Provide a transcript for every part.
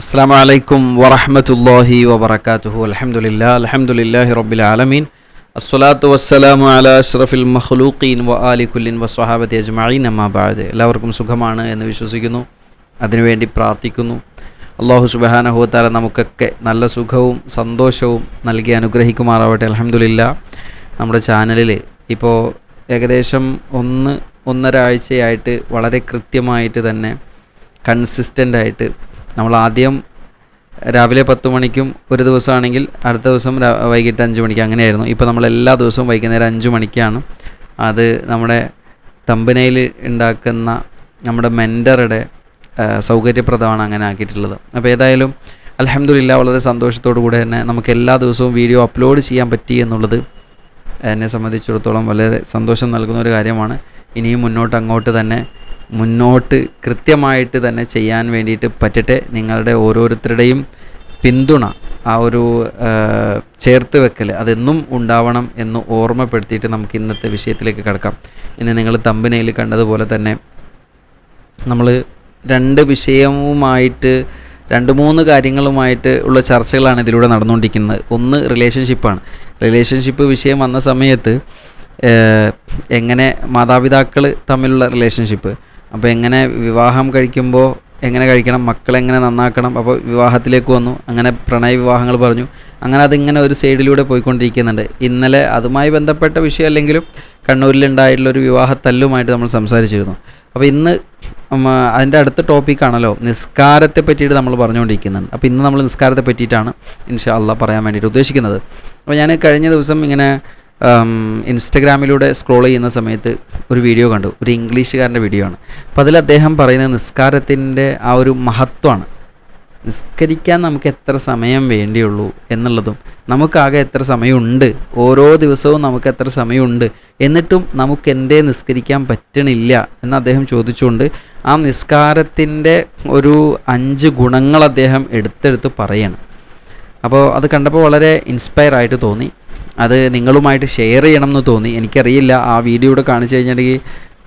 അസ്സാം വലൈക്കും വറഹമത്തല്ലാഹി വബർക്കാത്തുഹു അലഹമുല്ല അലഹമുല്ലാഹി റബ്ബിൽ ആലമീൻ. അസ്സലാത്തു വസ്സലാമു അല അഷ്റഫിൽ മഖ്ലൂഖീൻ വ ആലി കുല്ലിൻ വസ്വഹാബത്തി അജ്മഈൻ. അമ്മാബാദ് എല്ലാവർക്കും സുഖമാണ് എന്ന് വിശ്വസിക്കുന്നു. അതിനുവേണ്ടി പ്രാർത്ഥിക്കുന്നു. അള്ളാഹു സുബഹാനഹുത്താല നമുക്കൊക്കെ നല്ല സുഖവും സന്തോഷവും നൽകി അനുഗ്രഹിക്കുമാറാവട്ടെ. അലഹമുല്ല നമ്മുടെ ചാനലിൽ ഇപ്പോൾ ഏകദേശം ഒന്ന് ഒന്നര ആഴ്ചയായിട്ട് വളരെ കൃത്യമായിട്ട് തന്നെ കൺസിസ്റ്റന്റ് ആയിട്ട് നമ്മൾ ആദ്യം രാവിലെ പത്ത് മണിക്കും ഒരു ദിവസമാണെങ്കിൽ അടുത്ത ദിവസം വൈകിട്ട് അഞ്ച് മണിക്ക് അങ്ങനെയായിരുന്നു. ഇപ്പോൾ നമ്മൾ എല്ലാ ദിവസവും വൈകുന്നേരം അഞ്ച് മണിക്കാണ്. അത് നമ്മുടെ തമ്പനയിൽ ഉണ്ടാക്കുന്ന നമ്മുടെ മെന്ററുടെ സൗകര്യപ്രദമാണ് അങ്ങനെ ആക്കിയിട്ടുള്ളത്. അപ്പോൾ ഏതായാലും അലഹമ്മദില്ല വളരെ സന്തോഷത്തോടു കൂടെ തന്നെ നമുക്ക് എല്ലാ ദിവസവും വീഡിയോ അപ്ലോഡ് ചെയ്യാൻ പറ്റി എന്നുള്ളത് എന്നെ സംബന്ധിച്ചിടത്തോളം വളരെ സന്തോഷം നൽകുന്ന ഒരു കാര്യമാണ്. ഇനിയും മുന്നോട്ട് അങ്ങോട്ട് തന്നെ മുന്നോട്ട് കൃത്യമായിട്ട് തന്നെ ചെയ്യാൻ വേണ്ടിയിട്ട് പറ്റട്ടെ. നിങ്ങളുടെ ഓരോരുത്തരുടെയും പിന്തുണ ആ ഒരു ചേർത്ത് വെക്കൽ അതെന്നും ഉണ്ടാവണം എന്ന് ഓർമ്മപ്പെടുത്തിയിട്ട് നമുക്ക് ഇന്നത്തെ വിഷയത്തിലേക്ക് കിടക്കാം. ഇന്ന് നിങ്ങൾ തമ്പനയിൽ കണ്ടതുപോലെ തന്നെ നമ്മൾ രണ്ട് വിഷയവുമായിട്ട് രണ്ട് മൂന്ന് കാര്യങ്ങളുമായിട്ട് ഉള്ള ചർച്ചകളാണ് ഇതിലൂടെ നടന്നുകൊണ്ടിരിക്കുന്നത്. ഒന്ന് റിലേഷൻഷിപ്പാണ്. റിലേഷൻഷിപ്പ് വിഷയം വന്ന സമയത്ത് എങ്ങനെ മാതാപിതാക്കൾ തമ്മിലുള്ള റിലേഷൻഷിപ്പ് അപ്പോൾ എങ്ങനെ വിവാഹം കഴിക്കുമ്പോൾ എങ്ങനെ കഴിക്കണം മക്കളെങ്ങനെ നന്നാക്കണം അപ്പോൾ വിവാഹത്തിലേക്ക് വന്നു അങ്ങനെ പ്രണയ വിവാഹങ്ങൾ പറഞ്ഞു. അങ്ങനെ അതിങ്ങനെ ഒരു സൈഡിലൂടെ പോയിക്കൊണ്ടിരിക്കുന്നുണ്ട്. ഇന്നലെ അതുമായി ബന്ധപ്പെട്ട വിഷയം അല്ലെങ്കിലും കണ്ണൂരിലുണ്ടായിട്ടുള്ള ഒരു വിവാഹ തല്ലുമായിട്ട് നമ്മൾ സംസാരിച്ചിരുന്നു. അപ്പോൾ ഇന്ന് അതിന്റെ അടുത്ത ടോപ്പിക്കാണല്ലോ നിസ്കാരത്തെ പറ്റിയിട്ട് നമ്മൾ പറഞ്ഞുകൊണ്ടിരിക്കുന്നുണ്ട്. അപ്പോൾ ഇന്ന് നമ്മൾ നിസ്കാരത്തെ പറ്റിയിട്ടാണ് ഇൻഷാ അള്ളാഹ് പറയാൻ വേണ്ടിയിട്ട് ഉദ്ദേശിക്കുന്നത്. അപ്പോൾ ഞാൻ കഴിഞ്ഞ ദിവസം ഇങ്ങനെ ഇൻസ്റ്റഗ്രാമിലൂടെ സ്ക്രോൾ ചെയ്യുന്ന സമയത്ത് ഒരു വീഡിയോ കണ്ടു. ഒരു ഇംഗ്ലീഷുകാരന്റെ വീഡിയോ ആണ്. അപ്പോൾ അതിൽ അദ്ദേഹം പറയുന്ന നിസ്കാരത്തിന്റെ ആ ഒരു മഹത്വമാണ്. നിസ്കരിക്കാൻ നമുക്ക് എത്ര സമയം വേണ്ടിയുള്ളൂ എന്നുള്ളതും നമുക്കാകെ എത്ര സമയമുണ്ട് ഓരോ ദിവസവും നമുക്ക് എത്ര സമയമുണ്ട് എന്നിട്ടും നമുക്ക് എന്തേ നിസ്കരിക്കാൻ പറ്റണില്ല എന്ന് അദ്ദേഹം ചോദിച്ചുകൊണ്ട് ആ നിസ്കാരത്തിന്റെ ഒരു അഞ്ച് ഗുണങ്ങൾ അദ്ദേഹം എടുത്തെടുത്ത് പറയണം. അപ്പോൾ അത് കണ്ടപ്പോൾ വളരെ ഇൻസ്പയർ ആയിട്ട് തോന്നി. അത് നിങ്ങളുമായിട്ട് ഷെയർ ചെയ്യണം എന്ന് തോന്നി. എനിക്കറിയില്ല ആ വീഡിയോ ഇവിടെ കാണിച്ചു കഴിഞ്ഞിട്ടുണ്ടെങ്കിൽ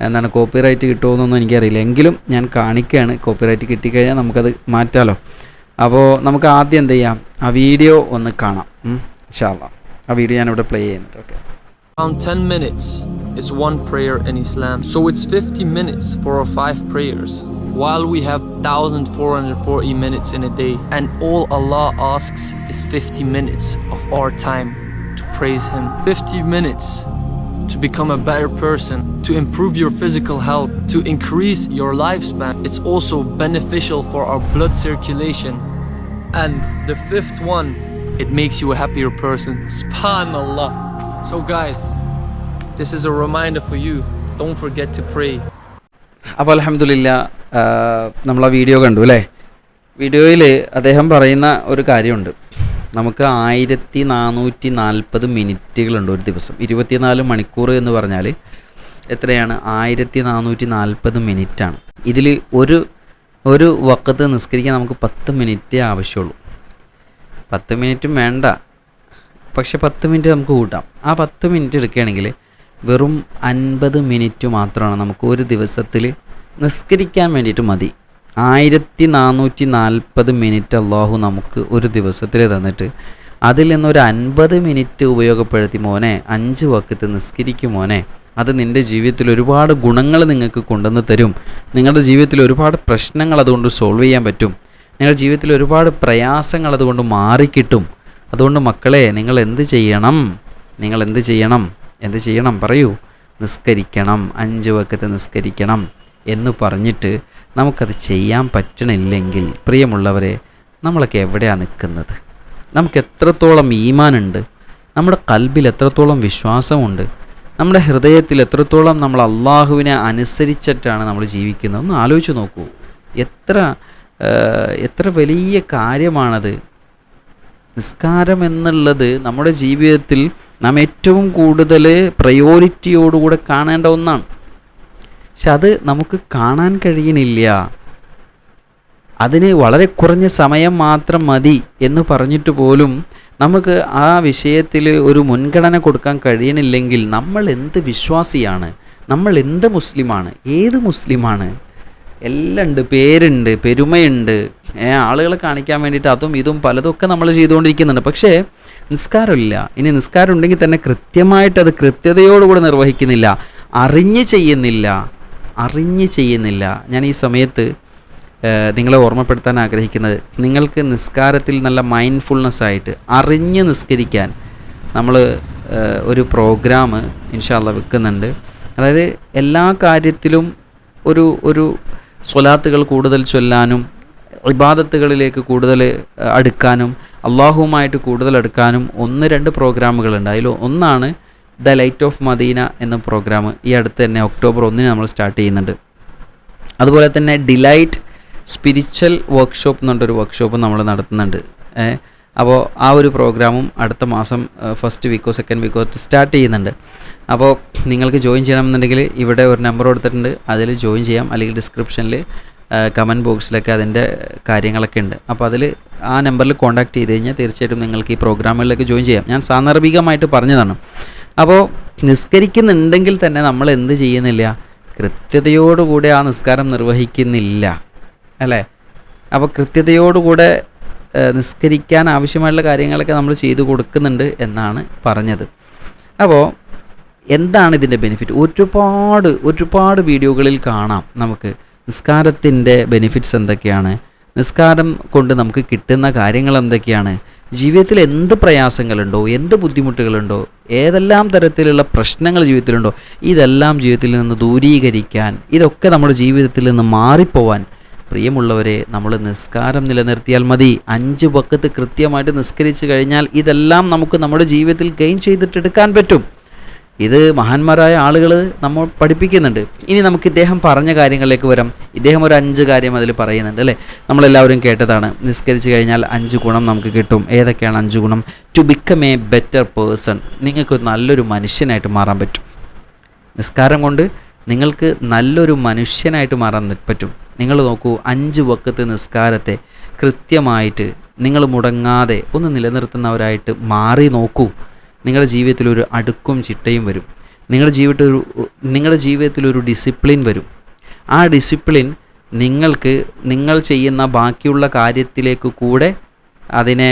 എന്താണ് കോപ്പിറൈറ്റ് കിട്ടുമെന്നൊന്നും എനിക്കറിയില്ല. എങ്കിലും ഞാൻ കാണിക്കുകയാണ് കോപ്പിറൈറ്റ് കിട്ടിക്കഴിഞ്ഞാൽ നമുക്കത് മാറ്റാമല്ലോ അപ്പോൾ നമുക്ക് ആദ്യം എന്ത് ചെയ്യാം? ആ വീഡിയോ ഒന്ന് കാണാം. ഇൻഷാല്ല ആ വീഡിയോ ഞാനിവിടെ പ്ലേ ചെയ്യുന്നുണ്ട്. Okay Around 10 minutes is one prayer in Islam. So it's 50 minutes for our five prayers. While we have 1440 minutes in a day, and all Allah asks is 50 minutes of our time to praise Him. 50 minutes to become a better person, to improve your physical health, to increase your lifespan. It's also beneficial for our blood circulation. And the fifth one, it makes you a happier person. Subhanallah. So, guys, this is a reminder for you. Don't forget to pray. അപ്പോൾ അലഹമില്ല നമ്മൾ ആ video കണ്ടു അല്ലേ? വീഡിയോയിൽ അദ്ദേഹം പറയുന്ന ഒരു കാര്യമുണ്ട്. നമുക്ക് ആയിരത്തി നാനൂറ്റി നാൽപ്പത് മിനിറ്റുകളുണ്ട് ഒരു ദിവസം. ഇരുപത്തിനാല് മണിക്കൂർ എന്ന് പറഞ്ഞാൽ എത്രയാണ്? ആയിരത്തി നാനൂറ്റി നാൽപ്പത് മിനിറ്റാണ്. ഇതിൽ ഒരു ഒരു വക്കത്ത് നിസ്കരിക്കാൻ നമുക്ക് പത്ത് മിനിറ്റേ ആവശ്യമുള്ളൂ. പത്ത് മിനിറ്റും വേണ്ട. പക്ഷെ പത്ത് മിനിറ്റ് നമുക്ക് കൂട്ടാം. ആ പത്ത് മിനിറ്റ് എടുക്കുകയാണെങ്കിൽ വെറും അൻപത് മിനിറ്റ് മാത്രമാണ് നമുക്ക് ഒരു ദിവസത്തിൽ നിസ്കരിക്കാൻ വേണ്ടിയിട്ട് മതി. ആയിരത്തി നാനൂറ്റി നാൽപ്പത് മിനിറ്റ് അള്ളാഹു നമുക്ക് ഒരു ദിവസത്തിൽ തന്നിട്ട് അതിൽ നിന്നൊരു അൻപത് മിനിറ്റ് ഉപയോഗപ്പെടുത്തി മോനെ അഞ്ച് വക്കത്ത് നിസ്കരിക്കും മോനെ. അത് നിന്റെ ജീവിതത്തിൽ ഒരുപാട് ഗുണങ്ങൾ നിങ്ങൾക്ക് കൊണ്ടുവന്ന് തരും. നിങ്ങളുടെ ജീവിതത്തിൽ ഒരുപാട് പ്രശ്നങ്ങൾ അതുകൊണ്ട് സോൾവ് ചെയ്യാൻ പറ്റും. നിങ്ങളുടെ ജീവിതത്തിൽ ഒരുപാട് പ്രയാസങ്ങൾ അതുകൊണ്ട് മാറിക്കിട്ടും. അതുകൊണ്ട് മക്കളെ നിങ്ങൾ എന്ത് ചെയ്യണം? നിങ്ങൾ എന്ത് ചെയ്യണം? എന്ത് ചെയ്യണം? പറയൂ. നിസ്കരിക്കണം. അഞ്ച് വക്കത്ത് നിസ്കരിക്കണം എന്ന് പറഞ്ഞിട്ട് നമുക്കത് ചെയ്യാൻ പറ്റണില്ലെങ്കിൽ പ്രിയമുള്ളവരെ നമ്മളൊക്കെ എവിടെയാണ് നിൽക്കുന്നത്? നമുക്ക് എത്രത്തോളം ഈമാനുണ്ട്? നമ്മുടെ കൽബിൽ എത്രത്തോളം വിശ്വാസമുണ്ട്? നമ്മുടെ ഹൃദയത്തിൽ എത്രത്തോളം നമ്മൾ അള്ളാഹുവിനെ അനുസരിച്ചിട്ടാണ് നമ്മൾ ജീവിക്കുന്നത്? ഒന്ന് ആലോചിച്ച് നോക്കൂ. എത്ര എത്ര വലിയ കാര്യമാണത്. നിസ്കാരം എന്നുള്ളത് നമ്മുടെ ജീവിതത്തിൽ നാം ഏറ്റവും കൂടുതൽ പ്രയോറിറ്റിയോടുകൂടെ കാണേണ്ട ഒന്നാണ്. പക്ഷെ അത് നമുക്ക് കാണാൻ കഴിയണില്ല. അതിന് വളരെ കുറഞ്ഞ സമയം മാത്രം മതി എന്ന് പറഞ്ഞിട്ട് പോലും നമുക്ക് ആ വിഷയത്തിൽ ഒരു മുൻഗണന കൊടുക്കാൻ കഴിയണില്ലെങ്കിൽ നമ്മൾ എന്ത് വിശ്വാസിയാണ്? നമ്മൾ എന്ത് മുസ്ലിമാണ്? ഏത് മുസ്ലിമാണ്? എല്ലാം ഉണ്ട് പേരുണ്ട് പെരുമയുണ്ട്. ആളുകളെ കാണിക്കാൻ വേണ്ടിയിട്ട് അതും ഇതും പലതൊക്കെ നമ്മൾ ചെയ്തുകൊണ്ടിരിക്കുന്നുണ്ട്. പക്ഷേ നിസ്കാരമില്ല. ഇനി നിസ്കാരം ഉണ്ടെങ്കിൽ തന്നെ കൃത്യമായിട്ട് അത് കൃത്യതയോടുകൂടി നിർവഹിക്കുന്നില്ല. അറിഞ്ഞ് ചെയ്യുന്നില്ല. അറിഞ്ഞ് ചെയ്യുന്നില്ല. ഞാൻ ഈ സമയത്ത് നിങ്ങളെ ഓർമ്മപ്പെടുത്താൻ ആഗ്രഹിക്കുന്നത് നിങ്ങൾക്ക് നിസ്കാരത്തിൽ നല്ല മൈൻഡ്ഫുൾനെസ് ആയിട്ട് അറിഞ്ഞ് നിസ്കരിക്കാൻ നമ്മൾ ഒരു പ്രോഗ്രാം ഇൻഷാല്ല വെക്കുന്നുണ്ട്. അതായത് എല്ലാ കാര്യത്തിലും ഒരു ഒരു സ്വലാത്തുകൾ കൂടുതൽ ചൊല്ലാനും ഇബാദത്തുകളിലേക്ക് കൂടുതൽ അടുക്കാനും അള്ളാഹുവുമായിട്ട് കൂടുതൽ അടുക്കാനും ഒന്ന് രണ്ട് പ്രോഗ്രാമുകളുണ്ട്. അതിൽ ഒന്നാണ് ദ ലൈറ്റ് ഓഫ് മദീന എന്ന പ്രോഗ്രാം. ഈ അടുത്ത് തന്നെ ഒക്ടോബർ ഒന്നിന് നമ്മൾ സ്റ്റാർട്ട് ചെയ്യുന്നുണ്ട്. അതുപോലെ തന്നെ ഡിലൈറ്റ് സ്പിരിച്വൽ വർക്ക്ഷോപ്പ് എന്നുള്ളൊരു വർക്ക്ഷോപ്പ് നമ്മൾ നടത്തുന്നുണ്ട്. അപ്പോൾ ആ ഒരു പ്രോഗ്രാമും അടുത്ത മാസം ഫസ്റ്റ് വീക്കോ സെക്കൻഡ് വീക്കോ സ്റ്റാർട്ട് ചെയ്യുന്നുണ്ട്. അപ്പോൾ നിങ്ങൾക്ക് ജോയിൻ ചെയ്യണമെന്നുണ്ടെങ്കിൽ ഇവിടെ ഒരു നമ്പർ കൊടുത്തിട്ടുണ്ട്. അതിൽ ജോയിൻ ചെയ്യാം. അല്ലെങ്കിൽ ഡിസ്ക്രിപ്ഷനിൽ കമന്റ് ബോക്സിലൊക്കെ അതിന്റെ കാര്യങ്ങളൊക്കെ ഉണ്ട്. അപ്പോൾ അതിൽ ആ നമ്പറിൽ കോൺടാക്ട് ചെയ്ത് കഴിഞ്ഞാൽ തീർച്ചയായിട്ടും നിങ്ങൾക്ക് ഈ പ്രോഗ്രാമുകളിലേക്ക് ജോയിൻ ചെയ്യാം. ഞാൻ സാന്ദർഭികമായിട്ട് പറഞ്ഞതാണ്. അപ്പോൾ നിസ്കരിക്കുന്നുണ്ടെങ്കിൽ തന്നെ നമ്മൾ എന്ത് ചെയ്യുന്നില്ല? കൃത്യതയോടുകൂടെ ആ നിസ്കാരം നിർവഹിക്കുന്നില്ല. അല്ലേ? അപ്പോൾ കൃത്യതയോടുകൂടെ നിസ്കരിക്കാൻ ആവശ്യമായിട്ടുള്ള കാര്യങ്ങളൊക്കെ നമ്മൾ ചെയ്തു കൊടുക്കുന്നുണ്ട് എന്നാണ് പറഞ്ഞത്. അപ്പോൾ എന്താണ് ഇതിന്റെ ബെനിഫിറ്റ് ഒരുപാട് ഒരുപാട് വീഡിയോകളിൽ കാണാം നമുക്ക് നിസ്കാരത്തിന്റെ ബെനിഫിറ്റ്സ് എന്തൊക്കെയാണ് നിസ്കാരം കൊണ്ട് നമുക്ക് കിട്ടുന്ന കാര്യങ്ങൾ എന്തൊക്കെയാണ് ജീവിതത്തിൽ എന്ത് പ്രയാസങ്ങളുണ്ടോ എന്ത് ബുദ്ധിമുട്ടുകളുണ്ടോ ഏതെല്ലാം തരത്തിലുള്ള പ്രശ്നങ്ങൾ ജീവിതത്തിലുണ്ടോ ഇതെല്ലാം ജീവിതത്തിൽ നിന്ന് ദൂരീകരിക്കാൻ ഇതൊക്കെ നമ്മുടെ ജീവിതത്തിൽ നിന്ന് മാറിപ്പോവാൻ പ്രിയമുള്ളവരെ നമ്മൾ നിസ്കാരം നിലനിർത്തിയാൽ മതി. അഞ്ച് വക്കത്ത് കൃത്യമായിട്ട് നിസ്കരിച്ചു കഴിഞ്ഞാൽ ഇതെല്ലാം നമുക്ക് നമ്മുടെ ജീവിതത്തിൽ ഗെയിൻ ചെയ്തിട്ടെടുക്കാൻ പറ്റും. ഇത് മഹാന്മാരായ ആളുകൾ നമ്മൾ പഠിപ്പിക്കുന്നുണ്ട്. ഇനി നമുക്ക് ഇദ്ദേഹം പറഞ്ഞ കാര്യങ്ങളിലേക്ക് വരാം. ഇദ്ദേഹം ഒരു അഞ്ച് കാര്യം അതിൽ പറയുന്നുണ്ട് അല്ലേ? നമ്മളെല്ലാവരും കേട്ടതാണ്. നിസ്കരിച്ചു കഴിഞ്ഞാൽ അഞ്ച് ഗുണം നമുക്ക് കിട്ടും. ഏതൊക്കെയാണ് അഞ്ച് ഗുണം? To become a better person നിങ്ങൾക്ക് നല്ലൊരു മനുഷ്യനായിട്ട് മാറാൻ പറ്റും. നിസ്കാരം കൊണ്ട് നിങ്ങൾക്ക് നല്ലൊരു മനുഷ്യനായിട്ട് മാറാൻ പറ്റും. നിങ്ങൾ നോക്കൂ അഞ്ച് വക്കത്ത് നിസ്കാരത്തെ കൃത്യമായിട്ട് നിങ്ങൾ മുടങ്ങാതെ ഒന്ന് നിലനിർത്തുന്നവരായിട്ട് മാറി നോക്കൂ. നിങ്ങളുടെ ജീവിതത്തിൽ ഒരു അടുക്കും ചിട്ടയും വരും. നിങ്ങളുടെ ജീവിതത്തിൽ ഒരു നിങ്ങളുടെ ജീവിതത്തിൽ ഒരു ഡിസിപ്ലിൻ വരും. ആ ഡിസിപ്ലിൻ നിങ്ങൾക്ക് നിങ്ങൾ ചെയ്യുന്ന ബാക്കിയുള്ള കാര്യത്തിലേക്ക് കൂടെ അതിനെ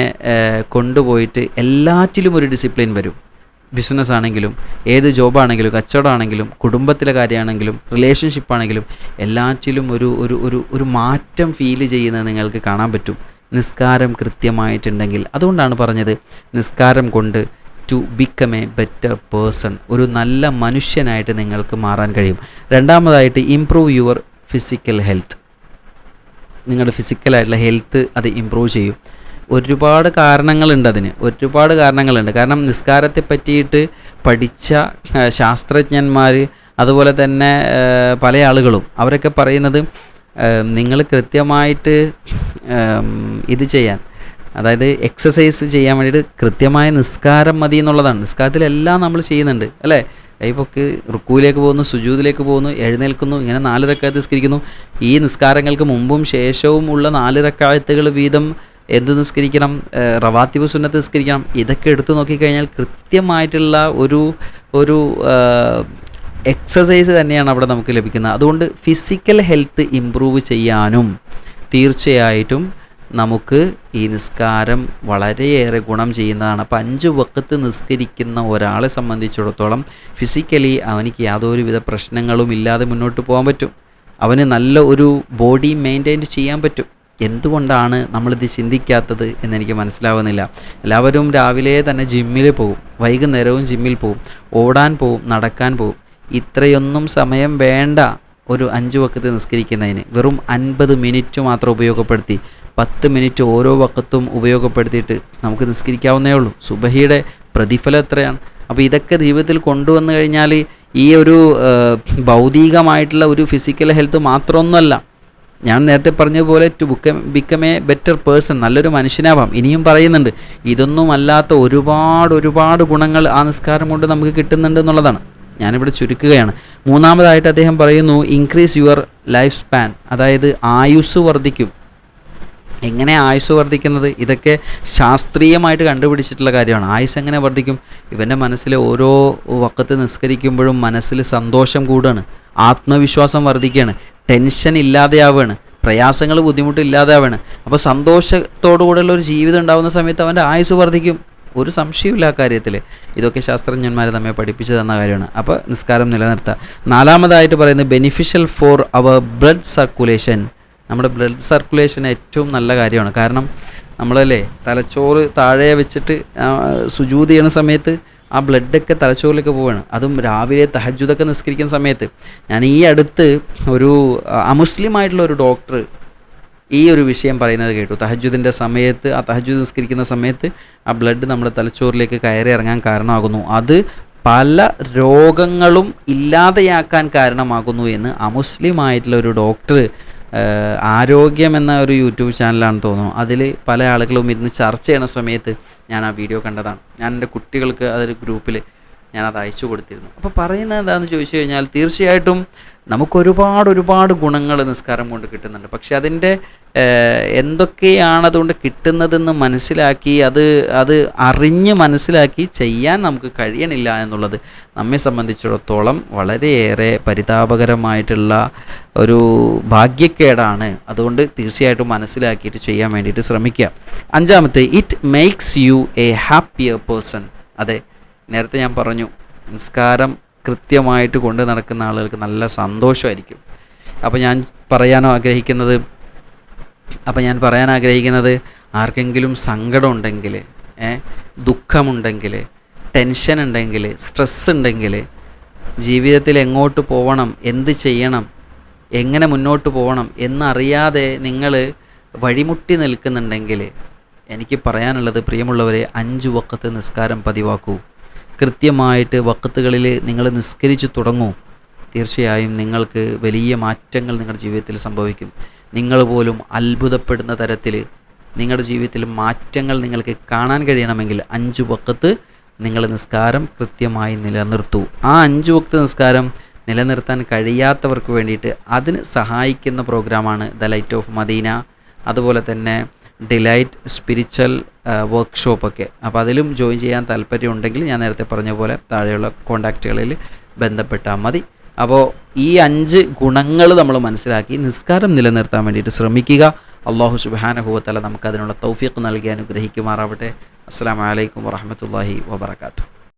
കൊണ്ടുപോയിട്ട് എല്ലാറ്റിലും ഒരു ഡിസിപ്ലിൻ വരും. ബിസിനസ് ആണെങ്കിലും ഏത് ജോബാണെങ്കിലും കച്ചവടമാണെങ്കിലും കുടുംബത്തിലെ കാര്യമാണെങ്കിലും റിലേഷൻഷിപ്പ് ആണെങ്കിലും എല്ലാറ്റിലും ഒരു ഒരു ഒരു ഒരു മാറ്റം ഫീൽ ചെയ്യുന്നത് നിങ്ങൾക്ക് കാണാൻ പറ്റും. നിസ്കാരം കൃത്യമായിട്ടുണ്ടെങ്കിൽ. അതുകൊണ്ടാണ് പറഞ്ഞത് നിസ്കാരം കൊണ്ട് to become a better person ഒരു നല്ല മനുഷ്യനായിട്ട് നിങ്ങൾക്ക് മാറാൻ കഴിയും. രണ്ടാമതായിട്ട് ഇംപ്രൂവ് യുവർ ഫിസിക്കൽ ഹെൽത്ത് നിങ്ങളുടെ ഫിസിക്കലായിട്ടുള്ള ഹെൽത്ത് അത് ഇമ്പ്രൂവ് ചെയ്യും. ഒരുപാട് കാരണങ്ങളുണ്ട് അതിന്. ഒരുപാട് കാരണങ്ങളുണ്ട്. കാരണം നിസ്കാരത്തെ പറ്റിയിട്ട് പഠിച്ച ശാസ്ത്രജ്ഞന്മാർ അതുപോലെ തന്നെ പല ആളുകളും അവരൊക്കെ പറയുന്നത് നിങ്ങൾ കൃത്യമായിട്ട് ഇത് ചെയ്യാൻ അതായത് എക്സസൈസ് ചെയ്യാൻ വേണ്ടിയിട്ട് കൃത്യമായ നിസ്കാരം മതി എന്നുള്ളതാണ്. നിസ്കാരത്തിലെല്ലാം നമ്മൾ ചെയ്യുന്നുണ്ട് അല്ലേ? കൈപ്പൊക്ക് റുക്കുവിലേക്ക് പോകുന്നു സുജൂതിലേക്ക് പോകുന്നു എഴുന്നേൽക്കുന്നു ഇങ്ങനെ നാല് റക്കായത്ത് നിസ്കരിക്കുന്നു. ഈ നിസ്കാരങ്ങൾക്ക് മുമ്പും ശേഷവും ഉള്ള നാല് റക്കായത്തുകൾ വീതം എന്ത് നിസ്കരിക്കണം റവാത്തിബ് സുന്നത്ത് നിസ്കരിക്കണം ഇതൊക്കെ എടുത്തു നോക്കിക്കഴിഞ്ഞാൽ കൃത്യമായിട്ടുള്ള ഒരു ഒരു എക്സസൈസ് തന്നെയാണ് അവിടെ നമുക്ക് ലഭിക്കുന്നത്. അതുകൊണ്ട് ഫിസിക്കൽ ഹെൽത്ത് ഇമ്പ്രൂവ് ചെയ്യാനും തീർച്ചയായിട്ടും നമുക്ക് ഈ നിസ്കാരം വളരെയേറെ ഗുണം ചെയ്യുന്നതാണ്. അപ്പം അഞ്ച് വക്കത്ത് നിസ്കരിക്കുന്ന ഒരാളെ സംബന്ധിച്ചിടത്തോളം ഫിസിക്കലി അവനിക്ക് യാതൊരുവിധ പ്രശ്നങ്ങളും ഇല്ലാതെ മുന്നോട്ട് പോകാൻ പറ്റും. അവന് നല്ല ഒരു ബോഡി മെയിന്റെയിൻ ചെയ്യാൻ പറ്റും. എന്തുകൊണ്ടാണ് നമ്മളിത് ചിന്തിക്കാത്തത് എന്നെനിക്ക് മനസ്സിലാവുന്നില്ല. എല്ലാവരും രാവിലെ തന്നെ ജിമ്മിൽ പോകും വൈകുന്നേരവും ജിമ്മിൽ പോകും ഓടാൻ പോകും നടക്കാൻ പോകും ഇത്രയൊന്നും സമയം വേണ്ട ഒരു അഞ്ച് വക്കത്ത് നിസ്കരിക്കുന്നതിന്. വെറും അൻപത് മിനിറ്റ് മാത്രം ഉപയോഗപ്പെടുത്തി. പത്ത് മിനിറ്റ് ഓരോ വക്കത്തും ഉപയോഗപ്പെടുത്തിയിട്ട് നമുക്ക് നിസ്കരിക്കാവുന്നേ ഉള്ളൂ. സുബഹിയുടെ പ്രതിഫലം എത്രയാണ്? അപ്പോൾ ഇതൊക്കെ ജീവിതത്തിൽ കൊണ്ടുവന്നു കഴിഞ്ഞാൽ ഈ ഒരു ഭൗതികമായിട്ടുള്ള ഒരു ഫിസിക്കൽ ഹെൽത്ത് മാത്രമൊന്നുമല്ല. ഞാൻ നേരത്തെ പറഞ്ഞതുപോലെ to become become a better person നല്ലൊരു മനുഷ്യനാവാം. ഇനിയും പറയുന്നുണ്ട് ഇതൊന്നും അല്ലാത്ത ഒരുപാട് ഒരുപാട് ഗുണങ്ങൾ ആ നിസ്കാരം കൊണ്ട് നമുക്ക് കിട്ടുന്നുണ്ട് എന്നുള്ളതാണ്. ഞാനിവിടെ ചുരുക്കുകയാണ്. മൂന്നാമതായിട്ട് അദ്ദേഹം പറയുന്നു ഇൻക്രീസ് യുവർ ലൈഫ് സ്പാൻ അതായത് ആയുസ് വർദ്ധിക്കും. എങ്ങനെ ആയുസ് വർദ്ധിക്കുന്നത്? ഇതൊക്കെ ശാസ്ത്രീയമായിട്ട് കണ്ടുപിടിച്ചിട്ടുള്ള കാര്യമാണ്. ആയുസ് എങ്ങനെ വർദ്ധിക്കും? ഇവന്റെ മനസ്സിലെ ഓരോ വക്കത്ത് നിസ്കരിക്കുമ്പോഴും മനസ്സിൽ സന്തോഷം കൂടുകയാണ്. ആത്മവിശ്വാസം വർദ്ധിക്കുകയാണ്. ടെൻഷൻ ഇല്ലാതെയാവുകയാണ് പ്രയാസങ്ങൾ ബുദ്ധിമുട്ട് ഇല്ലാതെയാവുകയാണ് അപ്പോൾ സന്തോഷത്തോടു കൂടെയുള്ള ഒരു ജീവിതം ഉണ്ടാകുന്ന സമയത്ത് അവന്റെ ആയുസ് വർദ്ധിക്കും. ഒരു സംശയമില്ല ആ കാര്യത്തിൽ ഇതൊക്കെ ശാസ്ത്രജ്ഞന്മാർ നമ്മെ പഠിപ്പിച്ചു തന്ന കാര്യമാണ്. അപ്പോൾ നിസ്കാരം നിലനിർത്തുക നാലാമതായിട്ട് പറയുന്നത് beneficial for our blood circulation നമ്മുടെ ബ്ലഡ് സർക്കുലേഷൻ ഏറ്റവും നല്ല കാര്യമാണ്. കാരണം നമ്മളല്ലേ തലച്ചോറ് താഴെ വെച്ചിട്ട് സുജൂതി ചെയ്യുന്ന സമയത്ത് ആ ബ്ലഡൊക്കെ തലച്ചോറിലേക്ക് പോവുകയാണ് അതും രാവിലെ തഹജുദൊക്കെ നിസ്കരിക്കുന്ന സമയത്ത്. ഞാൻ ഈ അടുത്ത് ഒരു അമുസ്ലിമായിട്ടുള്ള ഒരു ഡോക്ടർ ഈ ഒരു വിഷയം പറയുന്നത് കേട്ടു. തഹജുദിന്റെ സമയത്ത് ആ തഹജുദ് നിസ്കരിക്കുന്ന സമയത്ത് ആ ബ്ലഡ് നമ്മുടെ തലച്ചോറിലേക്ക് കയറി ഇറങ്ങാൻ കാരണമാകുന്നു. അത് പല രോഗങ്ങളും ഇല്ലാതെയാക്കാൻ കാരണമാകുന്നു എന്ന് അമുസ്ലിം ആയിട്ടുള്ള ഒരു ഡോക്ടർ ആരോഗ്യം എന്ന ഒരു യൂട്യൂബ് ചാനലാണെന്ന് തോന്നുന്നു. അതിൽ പല ആളുകളും ഇരുന്ന് ചർച്ച ചെയ്യണ സമയത്ത് ഞാൻ ആ വീഡിയോ കണ്ടതാണ്. ഞാൻ എന്റെ കുട്ടികൾക്ക് അതൊരു ഗ്രൂപ്പിൽ ഞാൻ അത് അയച്ചു കൊടുത്തിരുന്നു. അപ്പോൾ പറയുന്നത് എന്താണെന്ന് ചോദിച്ചു കഴിഞ്ഞാൽ തീർച്ചയായിട്ടും നമുക്ക് ഒരുപാട് ഒരുപാട് ഗുണങ്ങൾ നിസ്കാരം കൊണ്ട് കിട്ടുന്നുണ്ട്. പക്ഷേ അതിന്റെ എന്തൊക്കെയാണ് അതുകൊണ്ട് കിട്ടുന്നതെന്ന് മനസ്സിലാക്കി അത് അത് അറിഞ്ഞ് മനസ്സിലാക്കി ചെയ്യാൻ നമുക്ക് കഴിയണില്ല എന്നുള്ളത് നമ്മെ സംബന്ധിച്ചിടത്തോളം വളരെയേറെ പരിതാപകരമായിട്ടുള്ള ഒരു ഭാഗ്യക്കേടാണ്. അതുകൊണ്ട് തീർച്ചയായിട്ടും മനസ്സിലാക്കിയിട്ട് ചെയ്യാൻ വേണ്ടിയിട്ട് ശ്രമിക്കുക. അഞ്ചാമത്തെ it makes you a happier person അതെ നേരത്തെ ഞാൻ പറഞ്ഞു നിസ്കാരം കൃത്യമായിട്ട് കൊണ്ട് നടക്കുന്ന ആളുകൾക്ക് നല്ല സന്തോഷമായിരിക്കും. അപ്പോൾ ഞാൻ പറയാനോ ആഗ്രഹിക്കുന്നത് അപ്പോൾ ഞാൻ പറയാൻ ആഗ്രഹിക്കുന്നത് ആർക്കെങ്കിലും സങ്കടം ഉണ്ടെങ്കിൽ ഏ ദുഃഖമുണ്ടെങ്കിൽ ടെൻഷൻ ഉണ്ടെങ്കിൽ സ്ട്രെസ് ഉണ്ടെങ്കിൽ ജീവിതത്തിൽ എങ്ങോട്ട് പോകണം എന്ത് ചെയ്യണം എങ്ങനെ മുന്നോട്ട് പോകണം എന്നറിയാതെ നിങ്ങൾ വഴിമുട്ടി നിൽക്കുന്നുണ്ടെങ്കിൽ എനിക്ക് പറയാനുള്ളത് പ്രിയമുള്ളവരെ അഞ്ച് വക്കത്ത് നിസ്കാരം പതിവാക്കൂ. കൃത്യമായിട്ട് വക്കത്തുകളിൽ നിങ്ങൾ നിസ്കരിച്ചു തുടങ്ങൂ. തീർച്ചയായും നിങ്ങൾക്ക് വലിയ മാറ്റങ്ങൾ നിങ്ങളുടെ ജീവിതത്തിൽ സംഭവിക്കും. നിങ്ങൾ പോലും അത്ഭുതപ്പെടുന്ന തരത്തിൽ നിങ്ങളുടെ ജീവിതത്തിൽ മാറ്റങ്ങൾ നിങ്ങൾക്ക് കാണാൻ കഴിയണമെങ്കിൽ അഞ്ച് വക്കത്ത് നിങ്ങൾ നിസ്കാരം കൃത്യമായി നിലനിർത്തൂ. ആ അഞ്ച് വക്ത നിസ്കാരം നിലനിർത്താൻ കഴിയാത്തവർക്ക് വേണ്ടിയിട്ട് അതിന് സഹായിക്കുന്ന പ്രോഗ്രാമാണ് ദ ലൈറ്റ് ഓഫ് മദീന. അതുപോലെ തന്നെ ഡിലൈറ്റ് സ്പിരിച്വൽ വർക്ക്ഷോപ്പൊക്കെ അപ്പോൾ അതിലും ജോയിൻ ചെയ്യാൻ താല്പര്യമുണ്ടെങ്കിൽ ഞാൻ നേരത്തെ പറഞ്ഞ പോലെ താഴെയുള്ള കോൺടാക്റ്റുകളിൽ ബന്ധപ്പെട്ടാൽ മതി. അപ്പോൾ ഈ അഞ്ച് ഗുണങ്ങൾ നമ്മൾ മനസ്സിലാക്കി നിസ്കാരം നിലനിർത്താൻ വേണ്ടിയിട്ട് ശ്രമിക്കുക. അള്ളാഹു സുബാനഹുവത്തല നമുക്ക് അതിനുള്ള തൗഫീഖ് നൽകി അനുഗ്രഹിക്കുമാറാവട്ടെ. അസ്സാം വലൈക്കും വാഹമത്തല്ലാഹി വാബർക്കാത്തു